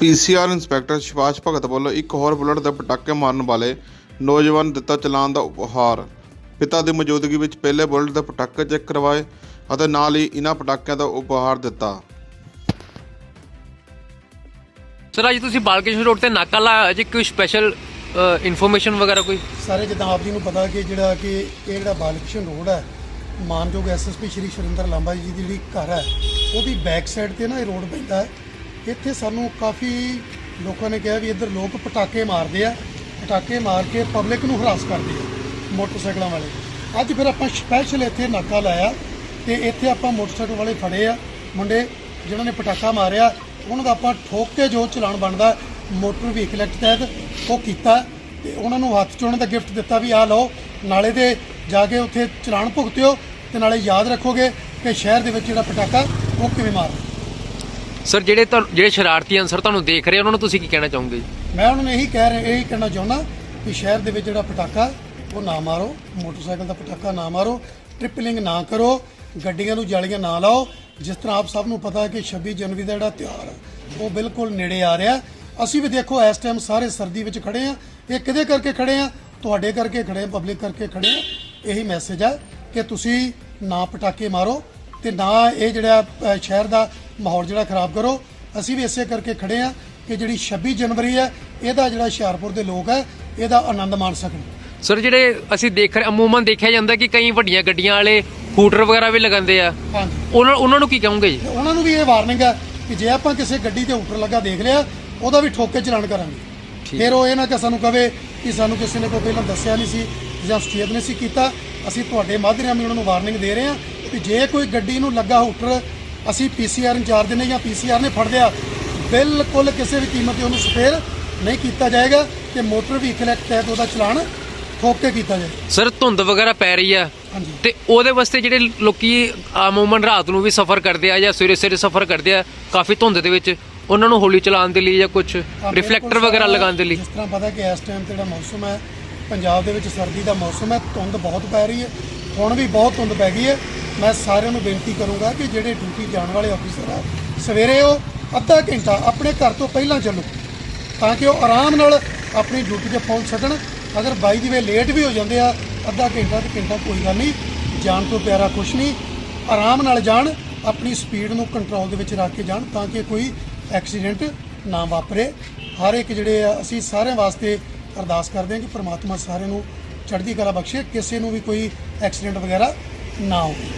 PCR inspector Shivash ਭਗਤ ਵੱਲੋਂ ਇੱਕ ਹੋਰ ਬੁਲਟ ਦੇ ਪਟਾਕੇ ਮਾਰਨ ਵਾਲੇ ਨੌਜਵਾਨ ਦਿੱਤਾ ਚਲਾਨ ਦਾ ਉਪਹਾਰ। ਪਿਤਾ ਦੀ ਮੌਜੂਦਗੀ ਵਿੱਚ ਪਹਿਲੇ ਬੁਲਟ ਦੇ ਪਟਾਕੇ ਚੈੱਕ ਕਰਵਾਏ ਅਤੇ ਨਾਲ ਹੀ ਇਹਨਾਂ ਪਟਾਕਿਆਂ ਦਾ ਉਪਹਾਰ ਦਿੱਤਾ। ਸਰ ਅੱਜ ਤੁਸੀਂ ਬਾਲਕ੍ਰਿਸ਼ਨ ਰੋਡ ਤੇ ਨਾਕਾ ਲਾਇਆ ਜੀ ਕੋਈ ਸਪੈਸ਼ਲ ਇਨਫੋਰਮੇਸ਼ਨ ਵਗੈਰਾ ਕੋਈ? ਸਾਰੇ ਜਿੱਦਾਂ ਆਪ ਜੀ ਨੂੰ ਪਤਾ ਕਿ ਜਿਹੜਾ ਕਿ ਇਹ ਜਿਹੜਾ ਬਾਲਕ੍ਰਿਸ਼ਨ ਰੋਡ ਹੈ ਮਾਨਯੋਗ ਐਸਐਸਪੀ ਸ਼੍ਰੀ ਸੁਰਿੰਦਰ ਲਾਂਬਾ ਜੀ ਦੀ ਜਿਹੜੀ ਘਰ ਹੈ ਉਹਦੀ ਬੈਕ ਸਾਈਡ ਤੇ ਨਾ ਇਹ ਰੋਡ ਪੈਂਦਾ ਹੈ। ਇੱਥੇ ਸਾਨੂੰ ਕਾਫੀ ਲੋਕਾਂ ਨੇ ਕਿਹਾ ਵੀ ਇੱਧਰ ਲੋਕ ਪਟਾਕੇ ਮਾਰਦੇ ਆ, ਪਟਾਕੇ ਮਾਰ ਕੇ ਪਬਲਿਕ ਨੂੰ ਹਰਾਸ ਕਰਦੇ ਆ ਮੋਟਰਸਾਈਕਲਾਂ ਵਾਲੇ। ਅੱਜ ਫਿਰ ਆਪਾਂ ਸਪੈਸ਼ਲ ਇੱਥੇ ਨਾਕਾ ਲਾਇਆ ਤੇ ਇੱਥੇ ਆਪਾਂ ਮੋਟਰਸਾਈਕਲ ਵਾਲੇ ਫੜੇ ਆ। ਮੁੰਡੇ ਜਿਨ੍ਹਾਂ ਨੇ ਪਟਾਕਾ ਮਾਰਿਆ, ਉਹਨਾਂ ਦਾ ਆਪਾਂ ਠੋਕ ਕੇ ਜੋ ਚਲਾਨ ਬਣਦਾ, ਮੋਟਰ ਵਹੀਕਲ ਐਕਟ ਤਹਿਤ ਉਹ ਕੀਤਾ ਤੇ ਉਹਨਾਂ ਨੂੰ ਹੱਥ 'ਚ ਉਹਨਾਂ ਦਾ ਗਿਫਟ ਦਿੱਤਾ ਵੀ ਆ ਲਓ, ਨਾਲੇ ਦੇ ਜਾ ਕੇ ਉੱਥੇ ਚਲਾਨ ਭੁਗਤਿਓ ਤੇ ਨਾਲੇ ਯਾਦ ਰੱਖੋਗੇ ਕਿ ਸ਼ਹਿਰ ਦੇ ਵਿੱਚ ਜਿਹੜਾ ਪਟਾਕਾ, ਉਹ ਕਿਵੇਂ ਮਾਰਨਾ ਸਰ, ਜਿਹੜੇ ਤੁਹਾਨੂੰ ਜਿਹੜੇ ਸ਼ਰਾਰਤੀ ਅਨਸਰ ਤੁਹਾਨੂੰ ਦੇਖ ਰਹੇ, ਉਹਨਾਂ ਨੂੰ ਤੁਸੀਂ ਕੀ ਕਹਿਣਾ ਚਾਹੋਗੇ ਜੀ? ਮੈਂ ਉਹਨਾਂ ਨੂੰ ਇਹੀ ਕਹਿ ਰਿਹਾ ਇਹੀ ਕਹਿਣਾ ਚਾਹੁੰਦਾ ਕਿ ਸ਼ਹਿਰ ਦੇ ਵਿੱਚ ਜਿਹੜਾ ਪਟਾਕਾ, ਉਹ ਨਾ ਮਾਰੋ, ਮੋਟਰਸਾਈਕਲ ਦਾ ਪਟਾਕਾ ਨਾ ਮਾਰੋ, ਟ੍ਰਿਪਲਿੰਗ ਨਾ ਕਰੋ, ਗੱਡੀਆਂ ਨੂੰ ਜਾਲੀਆਂ ਨਾ ਲਾਓ। ਜਿਸ ਤਰ੍ਹਾਂ ਆਪ ਸਭ ਨੂੰ ਪਤਾ ਹੈ ਕਿ 26 ਜਨਵਰੀ ਦਾ ਜਿਹੜਾ ਤਿਉਹਾਰ ਉਹ ਬਿਲਕੁਲ ਨੇੜੇ ਆ ਰਿਹਾ। ਅਸੀਂ ਵੀ ਦੇਖੋ, ਇਸ ਟਾਈਮ ਸਾਰੇ ਸਰਦੀ ਵਿੱਚ ਖੜੇ ਆ ਇਹ ਕਿਹਦੇ ਕਰਕੇ ਖੜੇ ਆ ਤੁਹਾਡੇ ਕਰਕੇ ਖੜੇ ਆ ਪਬਲਿਕ ਕਰਕੇ ਖੜੇ ਆ ਇਹੀ ਮੈਸੇਜ ਹੈ ਕਿ ਤੁਸੀਂ ਨਾ ਪਟਾਕੇ ਮਾਰੋ ਤੇ ਨਾ ਇਹ ਜਿਹੜਾ ਸ਼ਹਿਰ ਦਾ ਮਾਹੌਲ ਜਿਹੜਾ ਖਰਾਬ ਕਰੋ। ਅਸੀਂ ਵੀ ਇਸੇ ਕਰਕੇ ਖੜੇ ਆ ਕਿ ਜਿਹੜੀ 26 ਜਨਵਰੀ ਹੈ ਇਹਦਾ ਜਿਹੜਾ ਹੁਸ਼ਿਆਰਪੁਰ ਦੇ ਲੋਕ ਹੈ ਇਹਦਾ ਆਨੰਦ ਮਾਣ ਸਕਣ। ਸਰ ਜਿਹੜੇ ਅਸੀਂ ਦੇਖ ਰਹੇ ਅਮੂਮਨ ਦੇਖਿਆ ਜਾਂਦਾ ਕਿ ਕਈ ਵੱਡੀਆਂ ਗੱਡੀਆਂ ਵਾਲੇ ਹੂਟਰ ਵਗੈਰਾ ਵੀ ਲਗਾਉਂਦੇ ਆ। ਉਹਨਾਂ ਉਹਨਾਂ ਨੂੰ ਕੀ ਕਹੋਗੇ ਜੀ? ਉਹਨਾਂ ਨੂੰ ਵੀ ਇਹ ਵਾਰਨਿੰਗ ਹੈ ਕਿ ਜੇ ਆਪਾਂ ਕਿਸੇ ਗੱਡੀ ਤੇ ਉੱਪਰ ਲੱਗਾ ਦੇਖ ਲਿਆ ਉਹਦਾ ਵੀ ਠੋਕ ਚਲਾਨ ਕਰਾਂਗੇ। ਫਿਰ ਉਹ ਇਹ ਨਾ ਕਿ ਸਾਨੂੰ ਕਵੇ ਕਿ ਸਾਨੂੰ ਕਿਸੇ ਨੇ ਕੋਈ ਪਹਿਲਾਂ ਦੱਸਿਆ ਨਹੀਂ ਸੀ ਜਾਂ ਸੁਚੇਤ ਨਹੀਂ ਸੀ ਕੀਤਾ। ਅਸੀਂ ਤੁਹਾਡੇ ਮਾਧਿਅਮ ਰਾਹੀਂ ਉਹਨਾਂ ਨੂੰ ਵਾਰਨਿੰਗ ਦੇ ਰਹੇ ਹਾਂ ਕਿ ਜੇ ਕੋਈ ਗੱਡੀ ਨੂੰ ਲੱਗਾ ਹੂਟਰ ਅਸੀਂ ਪੀਸੀਆਰ ਇੰਚਾਰਜ ਨੇ ਜਾਂ ਪੀਸੀਆਰ ਨੇ ਫੜ ਲਿਆ ਬਿਲਕੁਲ ਕਿਸੇ ਵੀ ਕੀਮਤ ਤੇ ਉਹਨੂੰ ਸਪੇਅਰ ਨਹੀਂ ਕੀਤਾ ਜਾਏਗਾ ਕਿ ਮੋਟਰ ਵਹੀਕਲ ਐਕਟ ਤਹਿਤ ਉਹਦਾ ਚਲਾਨ ਠੋਕ ਕੇ ਕੀਤਾ ਜਾਏ। ਸਰ ਧੁੰਦ ਵਗੈਰਾ ਪੈ ਰਹੀ ਆ ਹਾਂਜੀ। ਤੇ ਉਹਦੇ ਵਾਸਤੇ ਜਿਹੜੇ ਲੋਕੀ ਅਮੂਮਨ ਰਾਤ ਨੂੰ ਵੀ ਸਫ਼ਰ ਕਰਦੇ ਆ ਜਾਂ ਸਵੇਰੇ ਸਵੇਰੇ ਸਫ਼ਰ ਕਰਦੇ ਆ ਕਾਫੀ ਧੁੰਦ ਦੇ ਵਿੱਚ ਉਹਨਾਂ ਨੂੰ ਹੌਲੀ ਚਲਾਉਣ ਦੇ ਲਈ ਜਾਂ ਕੁਝ ਤਾਂ ਰਿਫਲੈਕਟਰ ਵਗੈਰਾ ਸਾਰਾ ਲਗਾਉਣ ਦੇ ਲਈ। ਜਿਸ ਤਰ੍ਹਾਂ ਪਤਾ ਕਿ ਇਸ ਟਾਈਮ ਤੇ ਜਿਹੜਾ ਮੌਸਮ ਹੈ ਪੰਜਾਬ ਦੇ ਵਿੱਚ ਸਰਦੀ ਦਾ ਮੌਸਮ ਹੈ ਧੁੰਦ ਬਹੁਤ ਪੈ ਰਹੀ ਹੈ। ਹੁਣ ਵੀ ਬਹੁਤ ਧੁੰਦ ਪੈ ਗਈ ਹੈ। ਮੈਂ ਸਾਰਿਆਂ ਨੂੰ ਬੇਨਤੀ ਕਰੂੰਗਾ ਕਿ ਜਿਹੜੇ ਡਿਊਟੀ ਜਾਣ ਵਾਲੇ ਅਫੀਸਰ ਆ, ਸਵੇਰੇ ਉਹ ਅੱਧਾ ਘੰਟਾ ਆਪਣੇ ਘਰ ਤੋਂ ਪਹਿਲਾਂ ਚੱਲੋ, ਤਾਂ ਕਿ ਉਹ ਆਰਾਮ ਨਾਲ ਆਪਣੀ ਡਿਊਟੀ ਤੇ ਪਹੁੰਚ ਸਕਣ। ਅਗਰ ਬਾਈ ਦੀ ਵੇ ਲੇਟ ਵੀ ਹੋ ਜਾਂਦੇ ਆ, ਅੱਧਾ ਘੰਟਾ ਤੇ ਘੰਟਾ ਕੋਈ ਗੱਲ ਨਹੀਂ, ਜਾਣ ਤੋਂ ਪਿਆਰਾ ਕੁਛ ਨਹੀਂ। ਆਰਾਮ ਨਾਲ ਜਾਣ, ਆਪਣੀ ਸਪੀਡ ਨੂੰ ਕੰਟਰੋਲ ਦੇ ਵਿੱਚ ਰੱਖ ਕੇ ਜਾਣ, ਤਾਂ ਕਿ ਕੋਈ ਐਕਸੀਡੈਂਟ ਨਾ ਵਾਪਰੇ। ਹਰ ਇੱਕ ਜਿਹੜੇ ਆ, ਅਸੀਂ ਸਾਰਿਆਂ ਵਾਸਤੇ ਅਰਦਾਸ ਕਰਦੇ ਹਾਂ ਕਿ ਪ੍ਰਮਾਤਮਾ ਸਾਰਿਆਂ ਨੂੰ ਚੜ੍ਹਦੀ ਕਲਾ ਬਖਸ਼ੇ, ਕਿਸੇ ਨੂੰ ਵੀ ਕੋਈ ਐਕਸੀਡੈਂਟ ਵਗੈਰਾ ਨਾ ਹੋਵੇ।